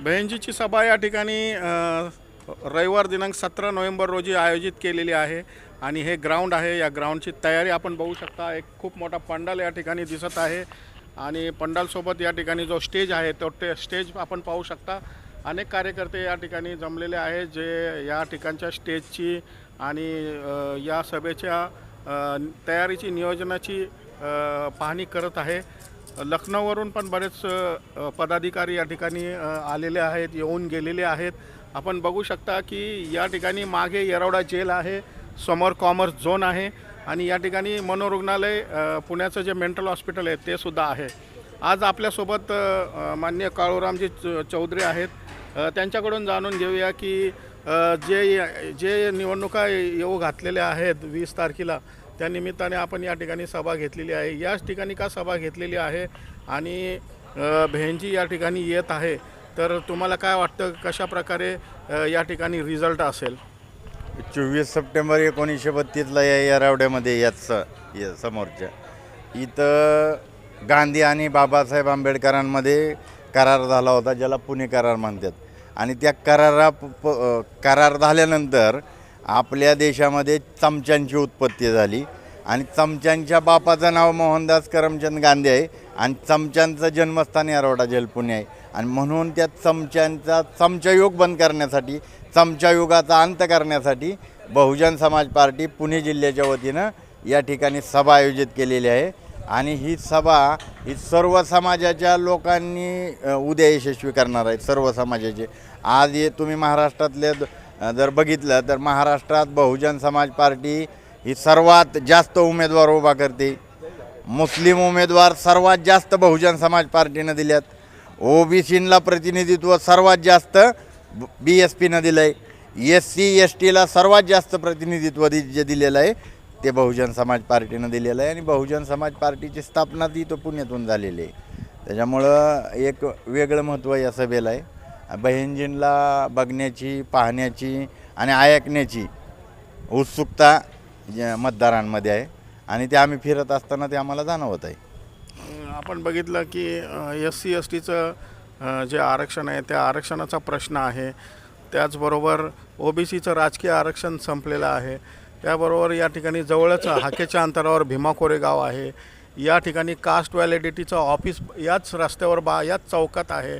बहनजीची सभा या ठिकाणी रविवार दिनांक सतरा नोव्हेंबर रोजी आयोजित केलेली आहे आणि हे ग्राउंड आहे. या ग्राउंडची तयारी आपण बघू शकता. एक खूप मोठा पंडाल या ठिकाणी दिसत आहे आणि पंडालसोबत या ठिकाणी जो स्टेज आहे तो ते स्टेज आपण पाहू शकता. अनेक कार्यकर्ते या ठिकाणी जमलेले आहेत जे या ठिकाणच्या स्टेजची आणि या सभेच्या तयारीची नियोजनाची पाहणी करत आहे. लखनौवरून पण बरेच पदाधिकारी या ठिकाणी आलेले आहेत येऊन गेलेले आहेत. आपण बघू शकता की या ठिकाणी मागे येरवडा जेल आहे समोर कॉमर्स झोन आहे आणि या ठिकाणी मनोरुग्णालय पुण्याचं जे मेंटल हॉस्पिटल आहे ते सुद्धा आहे. आज आपल्यासोबत मान्य माननीय काळूरामजी च- चौधरी आहेत. त्यांच्याकडून जाणून घेऊया की जे जे निवडणुका येऊ घातलेल्या आहेत वीस तारखेला त्या निमित्ताने आपण या ठिकाणी सभा घेतलेली आहे. याच ठिकाणी का सभा घेतलेली आहे आणि अ, बहिणजी या ठिकाणी येत आहे तर तुम्हाला काय वाटतं कशा प्रकारे या ठिकाणी रिझल्ट असेल? चोवीस सप्टेंबर एकोणीसशे बत्तीसला या येरावड्यामध्ये याच या समोरच्या. इथं गांधी आणि बाबासाहेब आंबेडकरांमध्ये करार झाला होता ज्याला पुणे करार म्हणतात. आणि त्या करारा प- करार झाल्यानंतर आपल्या देशामध्ये चमच्यांची उत्पत्ती झाली आणि चमच्यांच्या बापाचं नाव मोहनदास करमचंद गांधी आहे आणि चमच्यांचं जन्मस्थान येरवडा जलपुणे आहे. आणि म्हणून त्या चमच्यांचा चमचायोग बंद करण्यासाठी चमचायुगाचा अंत करण्यासाठी बहुजन समाज पार्टी पुणे जिल्ह्याच्या वतीनं या ठिकाणी सभा आयोजित केलेली आहे. आणि ही सभा ही सर्व समाजाच्या लोकांनी उद्या यशस्वी करणार आहे सर्व समाजाचे. आज हे तुम्ही महाराष्ट्रातल्या द- जर बघितलं तर महाराष्ट्रात बहुजन समाज पार्टी ही सर्वात जास्त उमेदवार उभा करते. मुस्लिम उमेदवार सर्वात जास्त बहुजन समाज पार्टीनं दिल्यात. ओबीसीला प्रतिनिधित्व सर्वात जास्त बी एस पीनं दिलं आहे एस सी एस टीला सर्वात जास्त प्रतिनिधित्व दि जे दिलेलं आहे ते बहुजन समाज पार्टीनं दिलेलं आहे. आणि बहुजन समाज पार्टीची स्थापना ती तो पुण्यातून झालेली आहे. त्याच्यामुळं एक वेगळं महत्त्व या सभेला आहे. बहिणजींना बघण्याची पाहण्याची आणि ऐकण्याची उत्सुकता मतदारांमध्ये आहे. आणि ते आम्ही फिरत असताना ते आम्हाला जाणवत आहे. आपण बघितलं की एस सी एस टीचं जे आरक्षण आहे त्या आरक्षणाचा प्रश्न आहे. त्याचबरोबर ओ बी सीचं राजकीय आरक्षण संपलेलं आहे. त्याबरोबर या ठिकाणी जवळच हाकेच्या अंतरावर भीमा कोरेगाव आहे. या ठिकाणी कास्ट व्हॅलिडिटीचं ऑफिस याच रस्त्यावर बा याच चौकात आहे.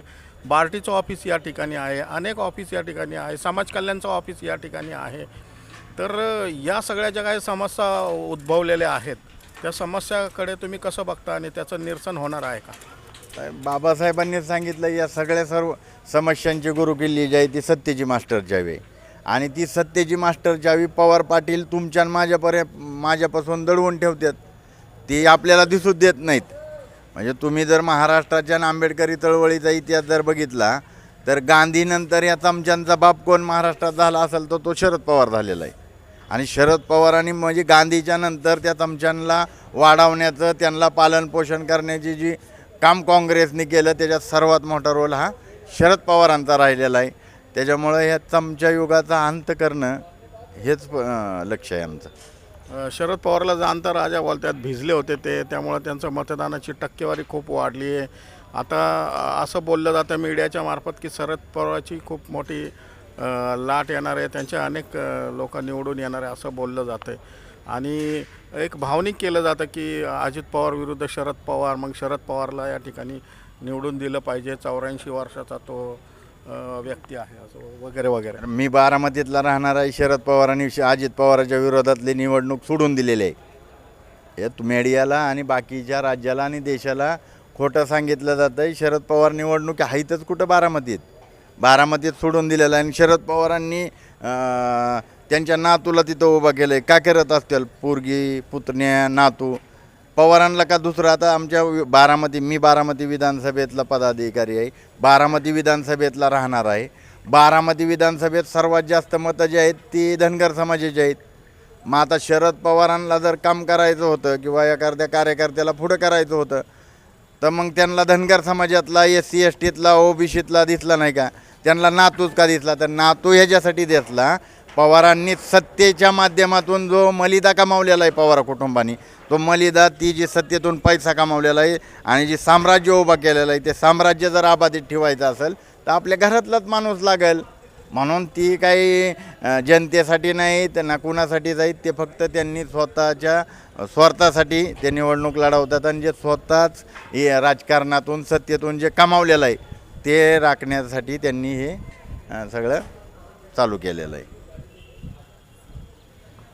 बार्टीचं ऑफिस या ठिकाणी आहे अनेक ऑफिस या ठिकाणी आहे समाज कल्याणचं ऑफिस या ठिकाणी आहे. तर या सगळ्या ज्या काही समस्या उद्भवलेल्या आहेत त्या समस्याकडे तुम्ही कसं बघता आणि त्याचं निरसन होणार आहे का? बाबासाहेबांनी सांगितलं या सगळ्या सर्व समस्यांची गुरुकिल्ली जी आहे ती सत्यजी मास्टर जावे. आणि ती सत्यजी मास्टर चावी पवार पाटील तुमच्या आणि माझ्यापर्यंत माझ्यापासून दडवून ठेवतात. ती आपल्याला दिसू देत नाहीत. म्हणजे तुम्ही जर महाराष्ट्राच्या आणि आंबेडकरी चळवळीचा इतिहास जर बघितला तर गांधीनंतर या चमच्यांचा बाप कोण महाराष्ट्रात झाला असेल तर तो शरद पवार झालेला आहे. आणि शरद पवारांनी म्हणजे गांधीच्या नंतर त्या चमच्यांना वाढवण्याचं त्यांना पालनपोषण करण्याची जी काम काँग्रेसने केलं त्याच्यात सर्वात मोठा रोल हा शरद पवारांचा राहिलेला आहे. त्याच्यामुळं ह्या चमच्या युगाचा अंत करणं हेच लक्ष आहे आमचं. शरद पवारला जाणता राजा बोलतात भिजले होते ते त्यामुळं त्यांचं मतदानाची टक्केवारी खूप वाढली आहे. आता असं बोललं जातं मीडियाच्या मार्फत की शरद पवारची खूप मोठी लाट येणार आहे त्यांच्या अनेक लोक निवडून येणार आहे असं बोललं जातं आहे. आणि एक भावनिक केलं जातं की अजित पवार विरुद्ध शरद पवार मग शरद पवारला या ठिकाणी निवडून दिलं पाहिजे चौऱ्याऐंशी वर्षाचा तो अ, व्यक्ती आहे असं वगैरे वगैरे. मी बारामतीतला राहणार आहे शरद पवार आणि अजित पवारांच्या विरोधातली निवडणूक सोडून दिलेली आहे. हे मीडियाला आणि बाकीच्या राज्याला आणि देशाला खोटं सांगितलं जातं आहे. शरद पवार निवडणूक आहेतच कुठं बारामतीत? बारामतीत सोडून दिलेलं आहे आणि शरद पवारांनी अं, त्यांच्या नातूला तिथं उभं केलं आहे का करत असतील? पोरगी पुतण्या नातू? पवारांना का दुसरं? आता आमच्या बारामती मी बारामती विधानसभेतला पदाधिकारी आहे. बारामती विधानसभेतला राहणार आहे. बारामती विधानसभेत सर्वात जास्त मतं जी आहेत ती धनगर समाजाची आहेत. मग आता शरद पवारांना जर काम करायचं होतं किंवा एखाद्या कार्यकर्त्याला पुढं करायचं होतं तर मग त्यांना धनगर समाजातला एस सी एस टीतला ओबीसीतला दिसला नाही का? त्यांना नातूच का दिसला? तर नातू ह्याच्यासाठी दिसला पवारांनी सत्तेच्या माध्यमातून जो मलिदा कमावलेला आहे पवार कुटुंबाने तो मलिदा ती जी सत्तेतून पैसा कमावलेला आहे आणि जे साम्राज्य उभा केलेलं आहे ते साम्राज्य जर आबाधित ठेवायचं असेल तर आपल्या घरातलाच माणूस लागेल. म्हणून ती काही जनतेसाठी नाही तर ना कुणासाठी जाईल ते फक्त त्यांनी स्वतःच्या स्वार्थासाठी ते निवडणूक लढवतात आणि जे स्वतःच हे राजकारणातून सत्तेतून जे कमावलेलं आहे ते राखण्यासाठी त्यांनी हे सगळं चालू केलेलं आहे.